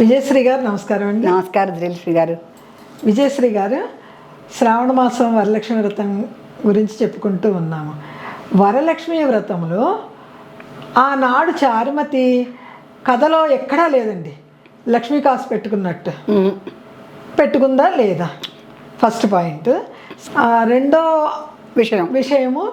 విజయశ్రీ గారు నమస్కారం అండి. నమస్కారం శ్రీ గారు. విజయశ్రీ గారు శ్రావణ మాసం వరలక్ష్మి వ్రతం గురించి చెప్పుకుంటూ ఉన్నాము. వరలక్ష్మి వ్రతంలో ఆనాడు చారుమతి కథలో ఎక్కడా లేదండి. లక్ష్మీ కాసు పెట్టుకున్నట్టు. పెట్టుకుందా లేదా? ఫస్ట్ పాయింట్ రెండో విషయం. విషయము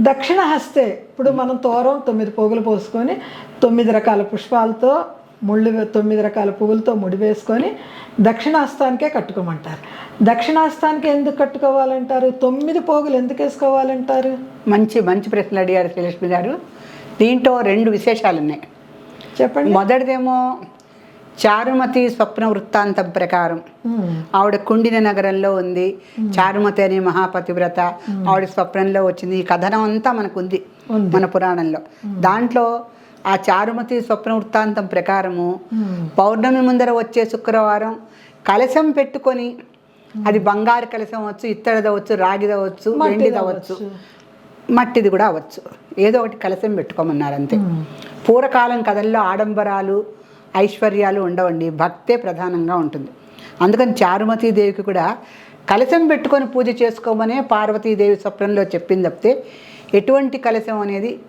దక్షిణ హస్తే ఇప్పుడు మనం తోరం తొమ్మిది పోగులు పోసుకొని తొమ్మిది రకాల పుష్పాలతో ముళ్ళు తొమ్మిది రకాల పువ్వులతో ముడి వేసుకొని దక్షిణాస్తానికే కట్టుకోమంటారు. దక్షిణాస్తానికి ఎందుకు కట్టుకోవాలంటారు? తొమ్మిది పోగులు ఎందుకు వేసుకోవాలంటారు? మంచి మంచి ప్రశ్నలు అడిగారు శ్రీలక్ష్మి గారు. దీంట్లో రెండు విశేషాలు ఉన్నాయి చెప్పండి. మొదటిదేమో చారుమతి స్వప్న వృత్తాంతం ప్రకారం. ఆవిడ కుండిన నగరంలో ఉంది. చారుమతి అనే మహాపతివ్రత ఆవిడ స్వప్నంలో వచ్చింది. ఈ కథనం అంతా మనకు ఉంది. ఉంది. మన పురాణంలో. దాంట్లో ఆ చారుమతి స్వప్న వృత్తాంతం ప్రకారము పౌర్ణమి ముందర వచ్చే శుక్రవారం కలశం పెట్టుకొని అది బంగారు కలశం అవ్వచ్చు ఇత్తడిదవచ్చు రాగిదవచ్చు వెండిదవచ్చు మట్టిది కూడా అవ్వచ్చు. ఏదో ఒకటి కలశం పెట్టుకోమన్నారు అంతే. పూర్వకాలం కథల్లో ఆడంబరాలు ఐశ్వర్యాలు ఉండవండి. భక్తే ప్రధానంగా ఉంటుంది. అందుకని చారుమతీదేవికి కూడా కలశం పెట్టుకొని పూజ చేసుకోమనే పార్వతీదేవి స్వప్నంలో చెప్పింది తప్పితే ఎటువంటి కలశం అనేది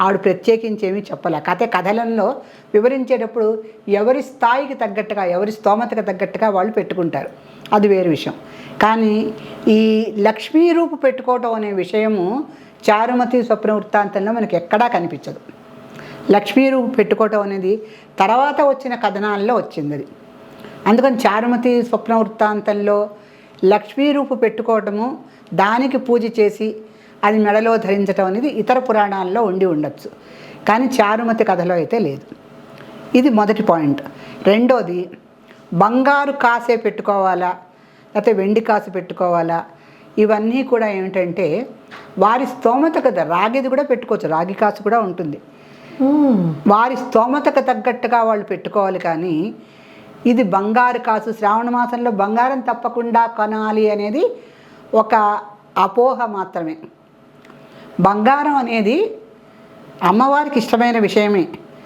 ఆవిడ ప్రత్యేకించి ఏమీ చెప్పలే. కథ కథలలో వివరించేటప్పుడు ఎవరి స్థాయికి తగ్గట్టుగా ఎవరి స్తోమతకు తగ్గట్టుగా వాళ్ళు పెట్టుకుంటారు. అది వేరే విషయం. కానీ ఈ లక్ష్మీ రూపు పెట్టుకోవటం అనే విషయము చారుమతి స్వప్న వృత్తాంతంలో మనకి ఎక్కడా కనిపించదు. లక్ష్మీ రూపు పెట్టుకోవటం అనేది తర్వాత వచ్చిన కథనాల్లో వచ్చింది అది అందుకని చారుమతి స్వప్న వృత్తాంతంలో లక్ష్మీ రూపు పెట్టుకోవటము దానికి పూజ చేసి అది మెడలో ధరించటం అనేది ఇతర పురాణాల్లో ఉండి ఉండొచ్చు. కానీ చారుమతి కథలో అయితే లేదు. ఇది మొదటి పాయింట్. రెండోది బంగారు కాసే పెట్టుకోవాలా? లేకపోతే వెండి కాసు పెట్టుకోవాలా? ఇవన్నీ కూడా ఏమిటంటే వారి స్తోమత కదా రాగిది కూడా పెట్టుకోవచ్చు. రాగి కాసు కూడా ఉంటుంది. వారి స్తోమతకు తగ్గట్టుగా వాళ్ళు పెట్టుకోవాలి కానీ ఇది బంగారు కాసు. శ్రావణ మాసంలో బంగారం తప్పకుండా కొనాలి అనేది ఒక అపోహ మాత్రమే. బంగారం అనేది అమ్మవారికి ఇష్టమైన విషయమే.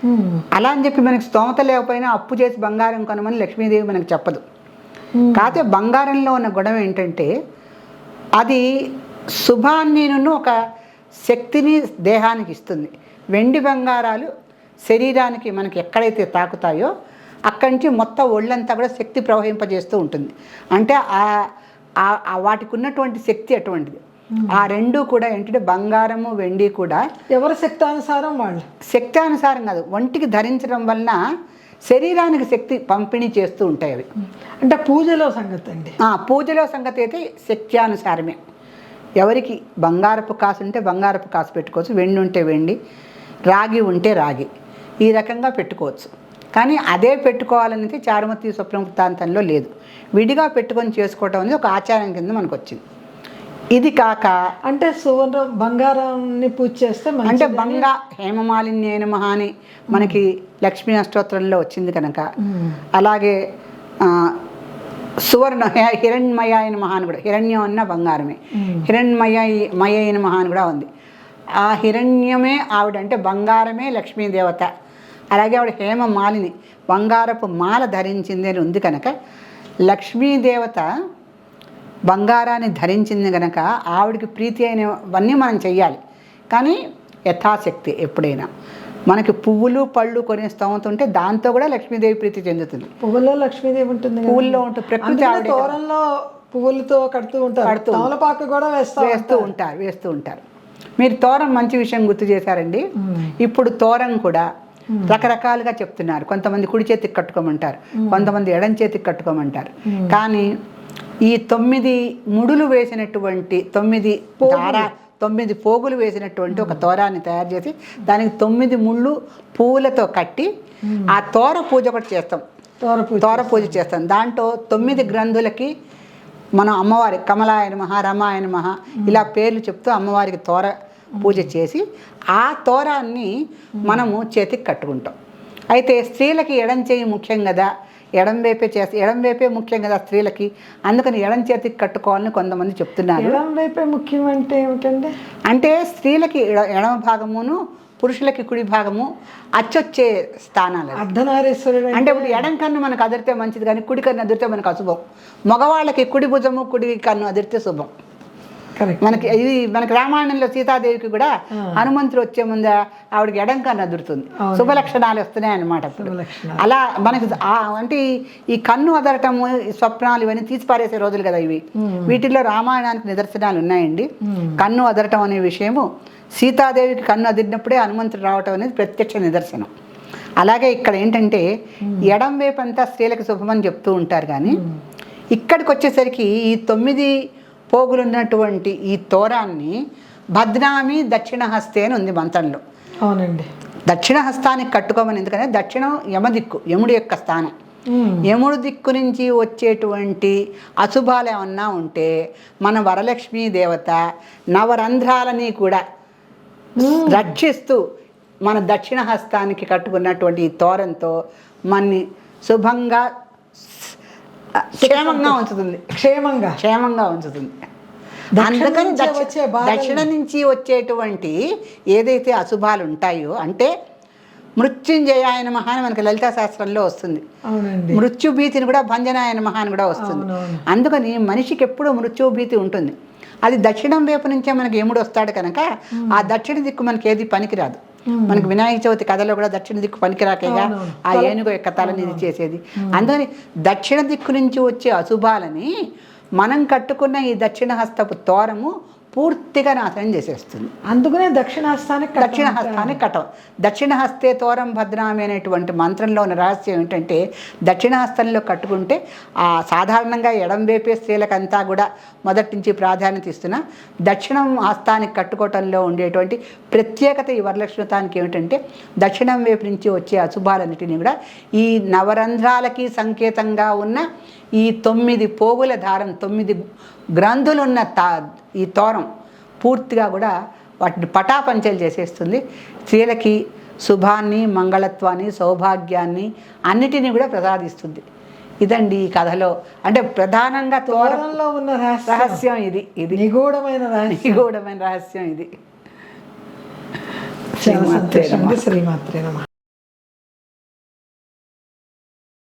ఉమ్, అలా అని చెప్పి మనకి స్తోమత లేకపోయినా అప్పు చేసి బంగారం కొనమని లక్ష్మీదేవి మనకు చెప్పదు. ఉమ్, కాకపోతే బంగారంలో ఉన్న గుణం ఏంటంటే అది శుభాన్నిను ఒక శక్తిని దేహానికి ఇస్తుంది. వెండి బంగారాలు శరీరానికి మనకి ఎక్కడైతే తాకుతాయో అక్కడి నుంచి మొత్తం ఒళ్ళంతా కూడా శక్తి ప్రవహింపజేస్తూ ఉంటుంది. అంటే వాటికి ఉన్నటువంటి శక్తి అటువంటిది. ఆ రెండు కూడా ఏంటంటే బంగారము వెండి కూడా ఎవరి శక్తానుసారం వాళ్ళు? శక్తి అనుసారం కాదు ఒంటికి ధరించడం వలన శరీరానికి శక్తి పంపిణీ చేస్తూ ఉంటాయి అవి. అంటే పూజలో సంగతి అండి. ఆ, పూజలో సంగతి అయితే శక్త్యానుసారమే. ఎవరికి బంగారపు కాసు ఉంటే బంగారపు కాసు పెట్టుకోవచ్చు వెండి ఉంటే వెండి రాగి ఉంటే రాగి ఈ రకంగా పెట్టుకోవచ్చు. కానీ అదే పెట్టుకోవాలనేది చారుమతి స్వప్న వృత్తాంతంలో లేదు. విడిగా పెట్టుకొని చేసుకోవటం అనేది ఒక ఆచారం కింద మనకు వచ్చింది ఇది కాక అంటే సువర్ణ బంగారాన్ని పూజ చేస్తే అంటే బంగా హేమమాలిన్యేన మహా అని మనకి లక్ష్మీ అష్టోత్తరంలో వచ్చింది కనుక. అలాగే సువర్ణ హిరణ్మయ అయిన మహాన్ కూడా హిరణ్యం అన్న బంగారమే. హిరణ్మయ మయ అయిన మహాన్ కూడా ఉంది. ఆ హిరణ్యమే ఆవిడ అంటే బంగారమే లక్ష్మీదేవత అలాగే ఆవిడ హేమ మాలిని బంగారపు మాల ధరించింది అని ఉంది కనుక. లక్ష్మీదేవత బంగారాన్ని ధరించింది కనుక ఆవిడకి ప్రీతి అయినవన్నీ మనం చెయ్యాలి. కానీ యథాశక్తి ఎప్పుడైనా. మనకి పువ్వులు పళ్ళు కొనే స్తోమత ఉంటే దాంతో కూడా లక్ష్మీదేవి ప్రీతి చెందుతుంది. పువ్వుల్లో లక్ష్మీదేవి ఉంటుంది. పువ్వుల్లో ఉంటుంది ప్రకృతి. తోరణంలో పువ్వులతో కడుతూ ఉంటారు. కడుతూ. తమలపాకు కూడా వేస్తా వేస్తూ ఉంటారు. వేస్తూ ఉంటారు. మీరు తోరం మంచి విషయం గుర్తు చేశారండి. ఇప్పుడు తోరం కూడా రకరకాలుగా చెప్తున్నారు. కొంతమంది కుడి చేతికి కట్టుకోమంటారు. కొంతమంది ఎడం చేతికి కట్టుకోమంటారు. కానీ ఈ తొమ్మిది ముడులు వేసినటువంటి తొమ్మిది దార తొమ్మిది పోగులు వేసినటువంటి ఒక తోరాన్ని తయారు చేసి దానికి తొమ్మిది ముళ్ళు పువ్వులతో కట్టి ఆ తోర పూజ ఒకటి చేస్తాం. తోర పూజ తోర పూజ చేస్తాం. దాంట్లో తొమ్మిది గ్రంథులకి మనం అమ్మవారి కమలాయన మహా రమాయన మహా ఇలా పేర్లు చెప్తూ అమ్మవారికి తోర పూజ చేసి ఆ తోరాన్ని మనము చేతికి కట్టుకుంటాం. అయితే స్త్రీలకి ఎడం చేయి ముఖ్యం కదా. ఎడం వైపే చేస్తే ఎడం వైపే ముఖ్యం కదా స్త్రీలకి. అందుకని ఎడం చేతికి కట్టుకోవాలని కొంతమంది చెప్తున్నారు. ఎడం వైపే ముఖ్యం అంటే ఏమిటండి? అంటే స్త్రీలకి ఎడ- ఎడమ భాగమును పురుషులకి కుడి భాగము అచ్చొచ్చే స్థానాలు. అర్ధనారీశ్వరుడు అంటే ఇప్పుడు ఎడం కన్ను మనకు అదిరితే మంచిది కానీ కుడి కన్ను అదిరితే మనకు అశుభం. మగవాళ్ళకి కుడి భుజము కుడి కన్ను అదిరితే శుభం. మనకి ఇది మనకి రామాయణంలో సీతాదేవికి కూడా హనుమంతుడు వచ్చే ముందు ఆవిడకి ఎడం కన్ను అదురుతుంది అవును. శుభ లక్షణాలు వస్తున్నాయి శుభలక్షణాలు. అలా మనకి అంటే ఈ కన్ను అదరటము స్వప్నాలు ఇవన్నీ తీసి పారేసే రోజులు కదా ఇవి. వీటిల్లో రామాయణానికి నిదర్శనాలు ఉన్నాయండి. కన్ను అదరటం అనే విషయము సీతాదేవికి కన్ను అదిరినప్పుడే హనుమంతుడు రావటం అనేది ప్రత్యక్ష నిదర్శనం. అలాగే ఇక్కడ ఏంటంటే ఎడం వైపు అంతా స్త్రీలకు శుభమని చెప్తూ ఉంటారు కానీ ఇక్కడికి వచ్చేసరికి ఈ తొమ్మిది పోగులు ఉన్నటువంటి ఈ తోరాన్ని భద్రామి దక్షిణ హస్తే అని ఉంది మంత్రంలో. అవునండి. దక్షిణ హస్తానికి కట్టుకోమని ఎందుకంటే దక్షిణం యమదిక్కు యముడి యొక్క స్థానం. యముడు దిక్కు నుంచి వచ్చేటువంటి అశుభాలు ఏమన్నా ఉంటే మన వరలక్ష్మీ దేవత నవరంధ్రాలని కూడా రక్షిస్తూ మన దక్షిణ హస్తానికి కట్టుకున్నటువంటి ఈ తోరంతో మన్ని శుభంగా క్షేమంగా ఉంచుతుంది. క్షేమంగా. క్షేమంగా ఉంచుతుంది. దక్షిణ అందుకని దక్షిణ నుంచి వచ్చేటువంటి ఏదైతే అశుభాలు ఉంటాయో అంటే మృత్యుంజయాయన మహా అని మనకి లలితా శాస్త్రంలో వస్తుంది. మృత్యు భీతిని కూడా భంజనాయన మహా అని కూడా వస్తుంది. అందుకని మనిషికి ఎప్పుడూ మృత్యు భీతి ఉంటుంది. అది దక్షిణం వైపు నుంచే మనకి ఎముడు వస్తాడు కనుక ఆ దక్షిణ దిక్కు మనకి ఏది పనికిరాదు. మనకి వినాయక చవితి కథలో కూడా దక్షిణ దిక్కు పనికిరాకేగా. ఆ ఏనుగు యొక్క తలని ఇది చేసేది. అందుకని దక్షిణ దిక్కు నుంచి వచ్చే అశుభాలని మనం కట్టుకున్న ఈ దక్షిణ హస్తపు తోరము పూర్తిగా నాశనం చేసేస్తుంది. అందుకనే దక్షిణాస్థానికి దక్షిణ హస్తాన్ని కటం దక్షిణ హస్తే తోరం భద్రామి అనేటువంటి మంత్రంలో ఉన్న రహస్యం ఏంటంటే దక్షిణ హస్తంలో కట్టుకుంటే ఆ సాధారణంగా ఎడం వేపే స్త్రీలకంతా కూడా మొదటి నుంచి ప్రాధాన్యత ఇస్తున్న దక్షిణం హస్తానికి కట్టుకోవటంలో ఉండేటువంటి ప్రత్యేకత ఈ వరలక్ష్మతానికి ఏమిటంటే దక్షిణం వైపు నుంచి వచ్చే అశుభాలన్నిటినీ కూడా ఈ నవరంధ్రాలకి సంకేతంగా ఉన్న ఈ తొమ్మిది పోగుల దారం తొమ్మిది గ్రంథులున్న తా ఈ తోరం పూర్తిగా కూడా వాటిని పటాపంచలు చేసేస్తుంది. స్త్రీలకి శుభాన్ని మంగళత్వాన్ని సౌభాగ్యాన్ని అన్నిటినీ కూడా ప్రసాదిస్తుంది. ఇదండి ఈ కథలో. అంటే ప్రధానంగా తోర దూరంలో ఉన్న రహస్యం. ఇది ఇది. నిగూఢమైన నిగూఢమైన రహస్యం ఇది. చాలా శ్రీమాత్రే